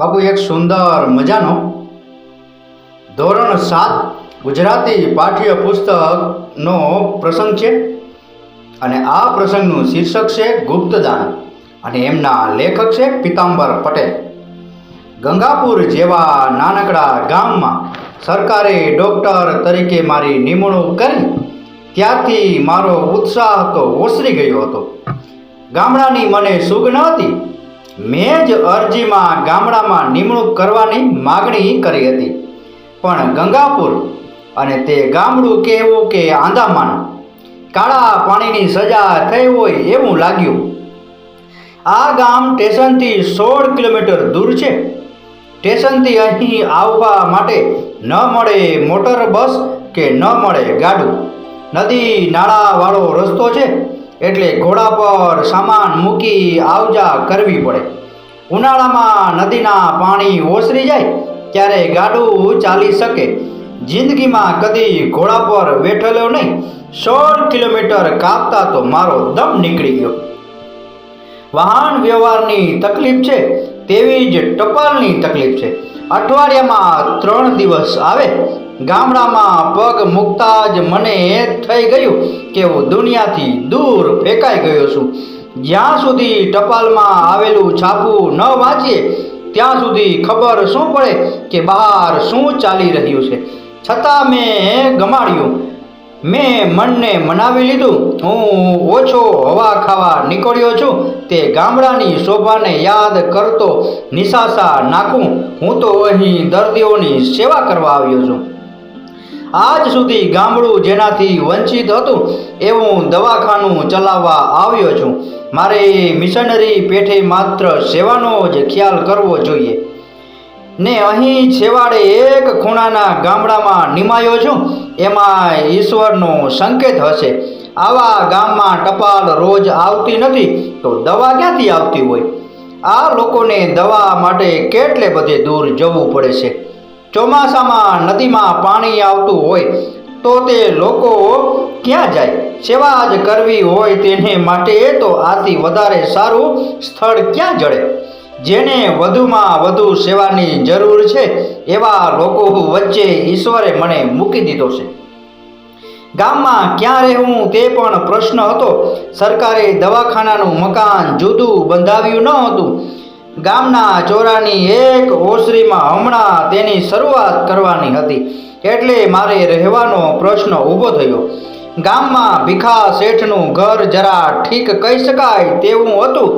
બાપુ, એક સુંદર મજાનો ધોરણ સાત ગુજરાતી પાઠ્ય પુસ્તકનો પ્રસંગ છે અને આ પ્રસંગનું શીર્ષક છે ગુપ્તદાન અને એમના લેખક છે પિતાંબર પટેલ. ગંગાપુર જેવા નાનકડા ગામમાં સરકારે ડૉક્ટર તરીકે મારી નિમણૂક કરી ત્યારથી મારો ઉત્સાહ તો ઓસરી ગયો હતો. ગામડાની મને સુગ ન હતી મેં જ અરજીમાં ગામડામાં નિમણૂક કરવાની માગણી કરી હતી. પણ ગંગાપુર અને તે ગામડું કહેવું કે આંદામાન. કાળા પાણીની સજા થઈ હોય એવું લાગ્યું. આ ગામ સ્ટેશનથી સોળ કિલોમીટર દૂર છે. સ્ટેશનથી અહીં આવવા માટે ન મળે મોટર બસ કે ન મળે ગાડું. નદી, નાળાવાળો રસ્તો છે. એટલે ઘોડા પર સામાન મૂકી આવજા કરવી પડે. ઉનાળામાં નદીના પાણી ઓસરી જાય, ત્યારે ગાડું ચાલી શકે. જિંદગીમાં કદી ઘોડા પર બેઠેલો નહીં, સોળ કિલોમીટર કાપતા તો મારો દમ નીકળી ગયો. વાહન વ્યવહારની તકલીફ છે, તેવી જ ટપાલની તકલીફ છે. અઠવાડિયામાં ત્રણ દિવસ આવે ગામડામાં પગ મૂકતા જ મને થઈ ગયું કે હું દુનિયાથી દૂર ફેંકાઈ ગયો છું. જ્યાં સુધી ટપાલમાં આવેલું છાપું ન વાંચીએ, ત્યાં સુધી ખબર શું પડે કે બહાર શું ચાલી રહ્યું છે. છતાં મેં ગમાડ્યું. મેં મનને મનાવી લીધું. હું ઓછો હવા ખાવા નીકળ્યો છું. તે ગામડાની શોભાને યાદ કરતો નિશાસા નાખું. હું તો અહીં દર્દીઓની સેવા કરવા આવ્યો છું. આજ સુધી ગામડું જેનાથી વંચિત હતું, એવું દવાખાનું ચલાવવા આવ્યો છું. મારે મિશનરી પેઠે માત્ર સેવાનો જ ખ્યાલ કરવો જોઈએ. ને અહીં છેવાડે એક ખૂણાના ગામડામાં નિમાયો છું. એમાં ઈશ્વરનો સંકેત હશે. આવા ગામમાં ટપાલ રોજ આવતી નથી, તો દવા ક્યાંથી આવતી હોય? આ લોકોને દવા માટે કેટલે બધે દૂર જવું પડે છે? ચોમાસામાં નદીમાં પાણી આવતું હોય તો તે લોકો ક્યાં જાય? સેવા જ કરવી હોય તેને માટે તો આથી વધારે સારું સ્થળ ક્યાં જડે? જેને વધુમાં વધુ સેવાની જરૂર છે, એવા લોકો વચ્ચે ઈશ્વરે મને મૂકી દીધો છે. ગામમાં ક્યાં રહેવું તે પણ પ્રશ્ન હતો. સરકારે દવાખાનાનું મકાન જુદું બંધાવ્યું ન હતું. ગામના ચોરાની એક ઓસરીમાં હમણાં તેની શરૂઆત કરવાની હતી. એટલે મારે રહેવાનો પ્રશ્ન ઊભો થયો. ગામમાં ભીખા શેઠનું ઘર જરા ઠીક કહી શકાય તેવું હતું.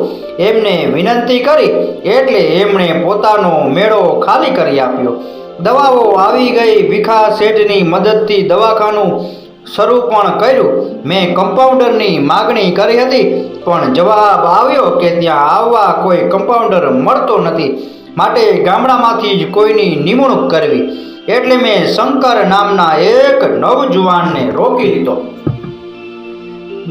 એમને વિનંતી કરી, એટલે એમણે પોતાનો મેળો ખાલી કરી આપ્યો. દવાઓ આવી ગઈ ભીખા શેઠની મદદથી દવાખાનું શરૂ પણ કર્યું? મેં કમ્પાઉન્ડરની માગણી કરી હતી, પણ જવાબ આવ્યો કે ત્યાં આવવા કોઈ કમ્પાઉન્ડર મળતો નથી. માટે ગામડામાંથી જ કોઈની નિમણૂક કરવી. એટલે મેં શંકર નામના એક નવજુવાનને રોકી લીધો.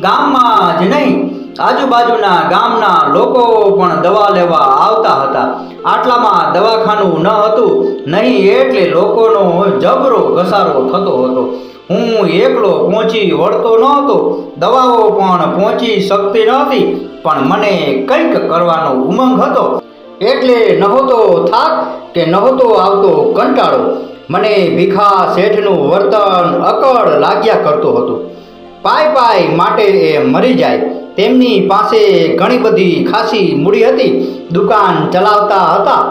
ગામમાં જ નહીં આજુબાજુના ગામના લોકો પણ દવા લેવા આવતા હતા. આટલામાં દવાખાનું ન હતું, નહીં એટલે લોકોનો જબરો ઘસારો થતો હતો. હું એકલો પહોંચી વળતો નહોતો, દવાઓ પણ પહોંચી શકતી નહોતી, પણ મને કંઈક કરવાનો ઉમંગ હતો. એટલે નહોતો થાક કે નહોતો આવતો કંટાળો. મને ભીખા શેઠનું વર્તન અકળ લાગ્યા કરતું હતું. પાય પાય માટે એ મરી જાય. તેમની પાસે ઘણી બધી ખાસી મૂડી હતી. દુકાન ચલાવતા હતા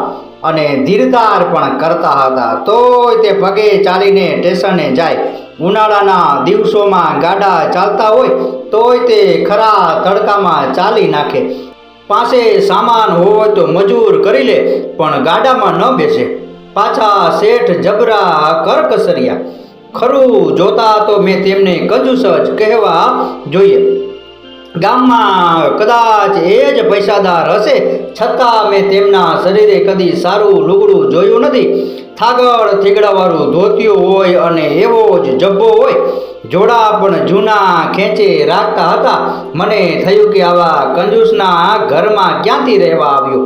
અને ધીરધાર પણ કરતા હતા. તોય તે પગે ચાલીને સ્ટેશને જાય. ઉનાળાના દિવસોમાં ગાડા ચાલતા હોય, તોય તે ખરા તડકામાં ચાલી નાખે. પાસે સામાન હોય તો મજૂર કરી લે, પણ ગાડામાં ન બેસે. પાછા શેઠ જબરા કરકસરિયા. ખરું, જોતા તો મેં તેમને કંજુસ જ કહેવા જોઈએ. ગામમાં કદાચ એ જ પૈસાદાર હશે, છતાં મેં તેમના શરીરે કદી સારું લુગડું જોયું નથી. થાગડ થીગડાવાળું ધોતિયું હોય અને એવો જ જબ્બો હોય, જોડા પણ જૂના ખેંચે રાખતા હતા. મને થયું કે આવા કંજૂસના ઘરમાં ક્યાંથી રહેવા આવ્યો?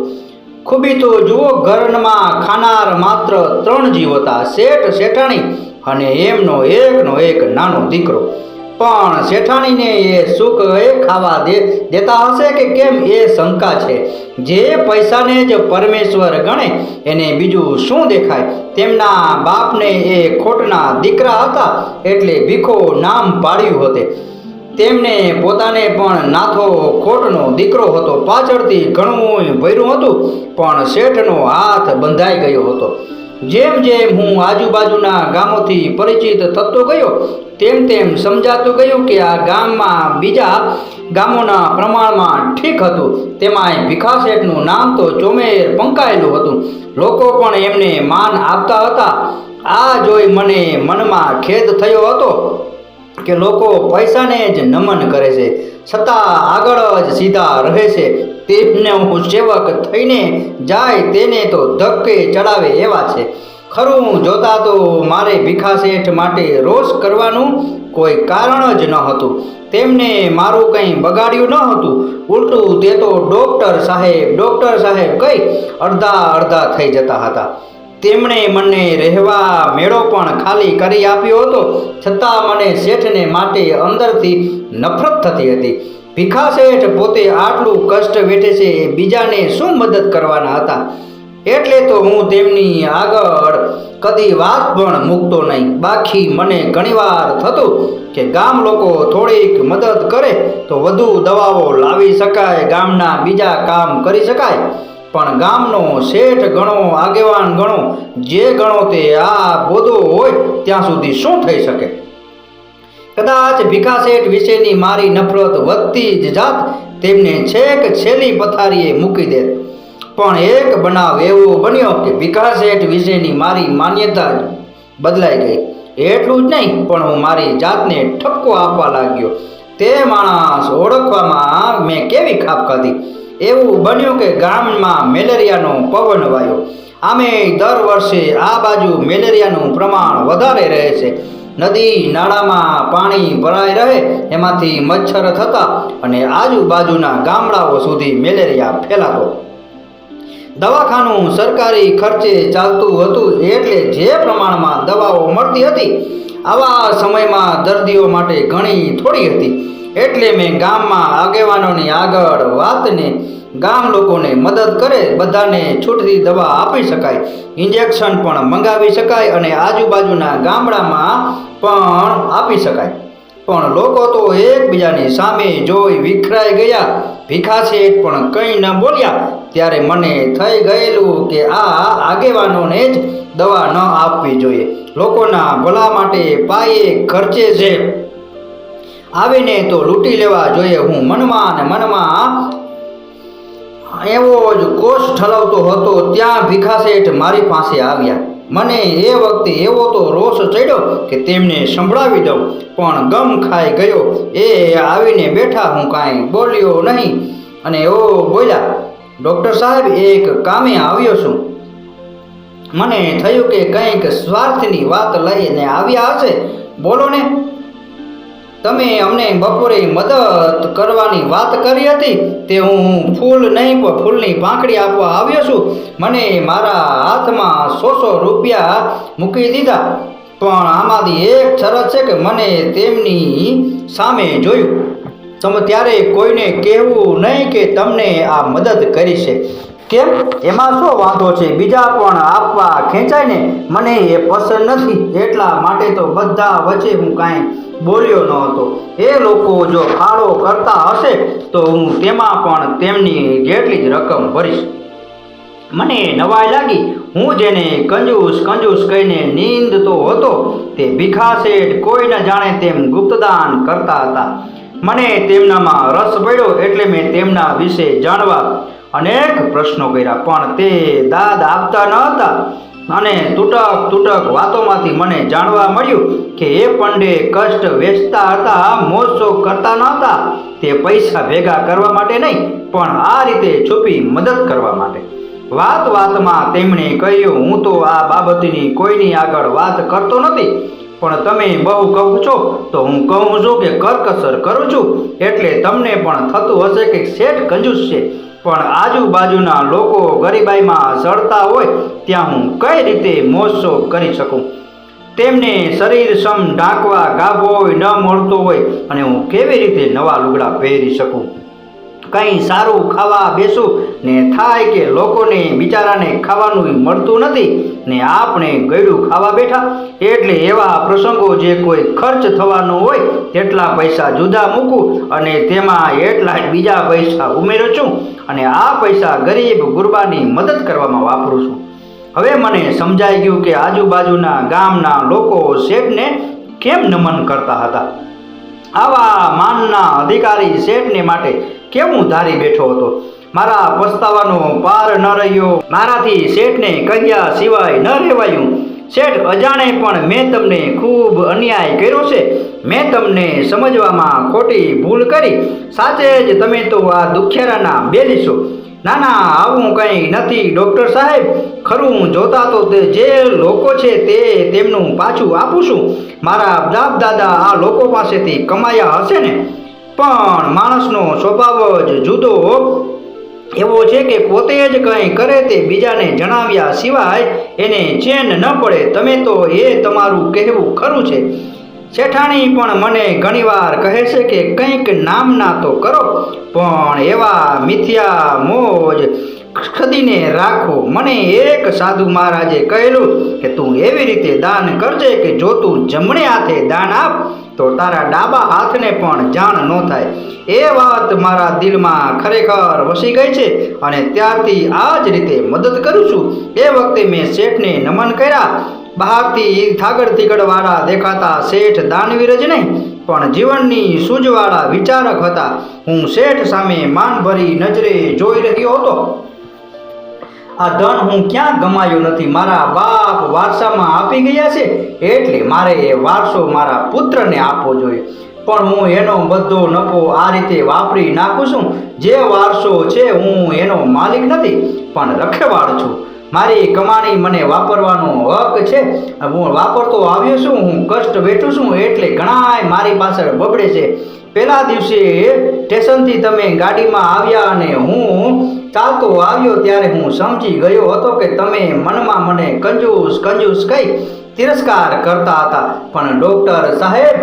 ખૂબી તો જુઓ ઘરમાં ખાનાર માત્ર ત્રણ જીવ હતા, શેઠ, શેઠાણી અને એમનો એકનો એક નાનો દીકરો. પણ શેઠાણીને એ સુખ એ ખાવા દે, દેતા હશે કે કેમ એ શંકા છે? જે પૈસાને જ પરમેશ્વર ગણે, એને બીજું શું દેખાય? તેમના બાપને એ ખોટના દીકરા હતા, એટલે ભીખો નામ પાડ્યું હતું. તેમને પોતાને પણ નાથો ખોટનો દીકરો હતો, પાછળથી ઘણું ભર્યું હતું, પણ શેઠનો હાથ બંધાઈ ગયો હતો. જેમ જેમ હું આજુબાજુના ગામોથી પરિચિત થતો ગયો, તેમ તેમ સમજાતું ગયું કે આ ગામમાં બીજા ગામોના પ્રમાણમાં ઠીક હતું. તેમાંય ભીખા શેઠનું નામ તો ચોમેર પંકાયેલું હતું. લોકો પણ એમને માન આપતા હતા. આ જોઈ મને મનમાં ખેદ થયો હતો કે લોકો પૈસાને જ નમન કરે છે. છતાં આગળ જ સીધા રહે છે. તેમને હું સેવક થઈને જાય તેને તો ધક્કે ચડાવે એવા છે. ખરું, જોતા તો મારે ભીખા શેઠ માટે રોષ કરવાનું કોઈ કારણ જ ન હતું. તેમને મારું કંઈ બગાડ્યું ન હતું. ઉલટું તે તો ડૉક્ટર સાહેબ ડૉક્ટર સાહેબ કઈ અડધા અડધા થઈ જતા હતા. તેમણે મને રહેવા મેળો પણ ખાલી કરી આપ્યો હતો. છતાં મને શેઠને માટે અંદરથી નફરત થતી હતી. ભીખા શેઠ પોતે આટલું કષ્ટ વેઠે છે બીજાને શું મદદ કરવાના હતા? એટલે તો હું તેમની આગળ કદી વાત પણ મૂકતો નહીં. બાકી મને ઘણીવાર થતું કે ગામ લોકો થોડીક મદદ કરે તો વધુ દવાઓ લાવી શકાય, ગામના બીજા કામ કરી શકાય. પણ ગામનો શેઠ ગણો, આગેવાન ગણો, જે ગણો તે આ બોધો હોય, ત્યાં સુધી શું થઈ શકે? કદાચ ભીખા શેઠ વિશેની મારી નફરત વધતી જ જાત, તેમને છેક છેલ્લી પથારીએ મૂકી દે. પણ એક બનાવ એવો બન્યો કે ભીખા શેઠ વિશેની મારી માન્યતા બદલાઈ ગઈ. એટલું જ નહીં, પણ હું મારી જાતને ઠપકો આપવા લાગ્યો. તે માણસ ઓળખવામાં મેં કેવી ખાપ ખાધી એવું બન્યું કે ગામમાં મેલેરિયાનો પવન વાયો. આમે દર વર્ષે આ બાજુ મેલેરિયાનું પ્રમાણ વધારે રહે છે. નદી નાળામાં પાણી ભરાઈ રહે, એમાંથી મચ્છર થતા અને આજુબાજુના ગામડાઓ સુધી મેલેરિયા ફેલાતો. દવાખાનું સરકારી ખર્ચે ચાલતું હતું એટલે જે પ્રમાણમાં દવાઓ મળતી હતી, આવા સમયમાં દર્દીઓ માટે ઘણી થોડી હતી. એટલે મેં ગામમાં આગેવાનોની આગળ વાતને ગામ લોકોને મદદ કરે બધાને છૂટતી દવા આપી શકાય ઇન્જેક્શન પણ મંગાવી શકાય અને આજુબાજુના ગામડામાં પણ આપી શકાય. પણ લોકો તો એકબીજાની સામે જોઈ વિખરાઈ ગયા ભીખાશે પણ કંઈ ન બોલ્યા. ત્યારે મને થઈ ગયેલું કે આ આગેવાનોને જ દવા ન આપવી જોઈએ. લોકોના ભલા માટે પાયે ખર્ચે છે. આવીને તો લૂંટી લેવા જોઈએ હું. મનમાં ને મનમાં એવો જ કોષ ઠલવતો હતો, ત્યાં ભીખા શેઠ મારી પાસે આવ્યા. મને એ વખતે એવો તો રોષ ચડ્યો કે તેમને સંભળાવી દઉં, પણ ગમ ખાઈ ગયો. એ આવીને બેઠા, હું કાંઈ બોલ્યો નહીં. અને એવો બોલ્યા, ડૉક્ટર સાહેબ, એક કામે આવ્યો છું. મને થયું કે કંઈક સ્વાર્થની વાત લઈને આવ્યા હશે. બોલો ને. તમે અમને બપોરે મદદ કરવાની વાત કરી હતી તે હું ફૂલ નહીં પણ ફૂલની પાંખડી આપવા આવ્યો છું. મને મારા હાથમાં સો સો રૂપિયા મૂકી દીધા. પણ આમાંથી એક શરત છે કે મને તેમની સામે જોયું. તમે ત્યારે કોઈને કહેવું નહીં કે તમને આ મદદ કરી છે. કેમ? એમાં શું વાંધો છે? બીજા પણ આપવા ખેંચાય ને? મને એ પસંદ નથી. એટલા માટે તો બધા વચ્ચે હું કાંઈ બોલ્યો ન હતો. એ લોકો, જો ફાળો કરતા હશે, તો હું તેમાં પણ તેમની જેટલી જ રકમ ભરીશ. મને નવાઈ લાગી. હું જેને કંજૂસ કંજૂસ કહીને નીંદતો હતો, તે ભીખા શેઠ કોઈ ન જાણે તેમ ગુપ્તદાન કરતા હતા. મને તેમનામાં રસ પડ્યો એટલે મેં તેમના વિશે જાણવા અનેક પ્રશ્નો કર્યા, પણ તે દાદ આપતા ન હતા. અને તૂટક તૂટક વાતોમાંથી મને જાણવા મળ્યું કે એ પંડે કષ્ટ વેચતા હતા મોજશોખ કરતા ન હતા તે પૈસા ભેગા કરવા માટે નહીં, પણ આ રીતે છુપી મદદ કરવા માટે. વાત વાતમાં તેમણે કહ્યું, હું તો આ બાબતની કોઈની આગળ વાત કરતો નથી, પણ તમે બહુ કહું છો, તો હું કહું છું કે કરકસર કરું છું. એટલે તમને પણ થતું હશે કે શેઠ કંજૂસ છે. પણ આજુબાજુના લોકો ગરીબાઈમાં સડતા હોય ત્યાં હું કઈ રીતે મોસો કરી શકું? તેમને શરીર સમ ઢાંકવા ગાભોય ન મળતો હોય અને હું કેવી રીતે નવા લુગડા પહેરી શકું? કંઈ સારું ખાવા બેસું ને થાય કે લોકોને બિચારાને ખાવાનું મળતું નથી ને આપણે ગળ્યું ખાવા બેઠા. એટલે એવા પ્રસંગો જે કોઈ ખર્ચ થવાનો હોય, તેટલા પૈસા જુદા મૂકું અને તેમાં એટલા બીજા પૈસા ઉમેરું છું અને આ પૈસા ગરીબ ગુરબાની મદદ કરવામાં વાપરું છું. હવે મને સમજાઈ ગયું કે આજુબાજુના ગામના લોકો શેઠને કેમ નમન કરતા હતા? આવા માનના અધિકારી શેઠને માટે હું ધારી બેઠો હતો? મારા પસ્તાવાનો પાર ન રહ્યો. મારાથી શેઠને કહ્યા સિવાય ન રહેવાયું. શેઠ અજાણે પણ મેં તમને ખૂબ અન્યાય કર્યો છે. મેં તમને સમજવામાં ખોટી ભૂલ કરી. સાચે જ તમે તો આ દુખિયારાના બેલી છો. ના ના આવું કંઈ નથી, ડૉક્ટર સાહેબ. ખરું જોતા તો તે જે લોકો છે તે તેમનું પાછું આપું છું. મારા બાપ દાદા આ લોકો પાસેથી કમાયા હશે ને? પણ માણસનો સ્વભાવ જ જુદો એવો છે કે પોતે જ કંઈ કરે તે બીજાને જણાવ્યા સિવાય એને ચેન ન પડે. તમે તો એ તમારું કહેવું ખરું છે. શેઠાણી પણ મને ઘણીવાર કહે છે કે કંઈક નામના તો કરો, પણ એવા મિથ્યા મોજ ખદીને રાખો. મને એક સાધુ મહારાજે કહેલું કે તું એવી રીતે દાન કરજે કે જો તું જમણે હાથે દાન આપ તો તારા ડાબા હાથને પણ જાણ ન થાય. એ વાત મારા દિલમાં ખરેખર વસી ગઈ છે અને ત્યારથી આ જ રીતે મદદ કરું છું. એ વખતે મેં શેઠને નમન કર્યા. બહારથી થાગડ થીગડવાળા દેખાતા શેઠ દાનવીર જ નહીં, પણ જીવનની સૂઝવાળા વિચારક હતા. હું શેઠ સામે માનભરી નજરે જોઈ રહ્યો હતો. આ ધન હું ક્યાં ગમાયું નથી? મારા બાપ વારસામાં આપી ગયા છે, એટલે મારે એ વારસો મારા પુત્રને આપવો જોઈએ. પણ હું એનો બધો નફો આ રીતે વાપરી નાખું છું. જે વારસો છે હું એનો માલિક નથી, પણ રખેવાળ છું. મારી કમાણી મને વાપરવાનો હક છે. હું વાપરતો આવ્યો છું, હું કષ્ટ વેઠું છું, એટલે ઘણાય મારી પાછળ બગડે છે. પહેલા દિવસે સ્ટેશનથી તમે ગાડીમાં આવ્યા અને હું ચાલતો આવ્યો ત્યારે હું સમજી ગયો હતો કે તમે મનમાં મને કંજૂસ કંજૂસ કહી તિરસ્કાર કરતા હતા. પણ ડૉક્ટર સાહેબ,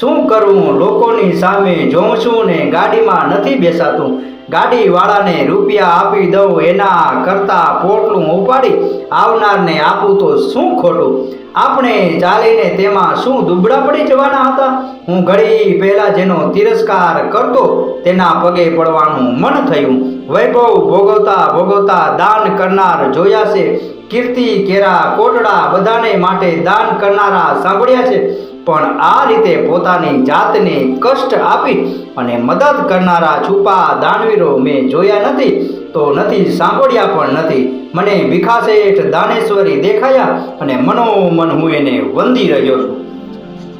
શું કરવું? લોકોની સામે જોઉં છું ને ગાડીમાં નથી બેસાતું. ગાડીવાળાને રૂપિયા આપી દઉં, એના કરતાં પોટલું ઉપાડી આવનારને આપું તો શું ખોટું? આપણે ચાલીને તેમાં શું દુબળા પડી જવાના હતા? હું ઘડી પહેલાં જેનો તિરસ્કાર કરતો, તેના પગે પડવાનું મન થયું. વૈભવ ભોગવતા ભોગવતા દાન કરનાર જોયા છે. કીર્તિ, કેરા કોટડા બધાને માટે દાન કરનારા સાંભળ્યા છે. પણ આ રીતે પોતાની જાતને કષ્ટ આપી અને મદદ કરનારા છુપા દાનવીરો મેં જોયા નથી, તો નથી સાંભળ્યા પણ નથી. મને ભીખાશેઠ દાનેશ્વરી દેખાયા અને મનોમન હું એને વંદી રહ્યો છું.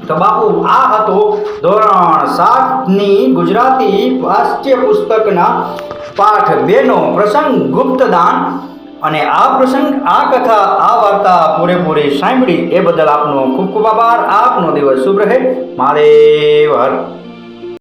તો બાપુ, આ હતો ધોરણ સાતની ગુજરાતી પાઠ્ય પુસ્તકના પાઠ બેનો પ્રસંગ ગુપ્તદાન. અને આ પ્રસંગ, આ કથા, આ વાર્તા પૂરેપૂરી સાંભળી એ બદલ આપનો ખૂબ ખૂબ આભાર. આપનો દિવસ શુભ રહે. મારે હર.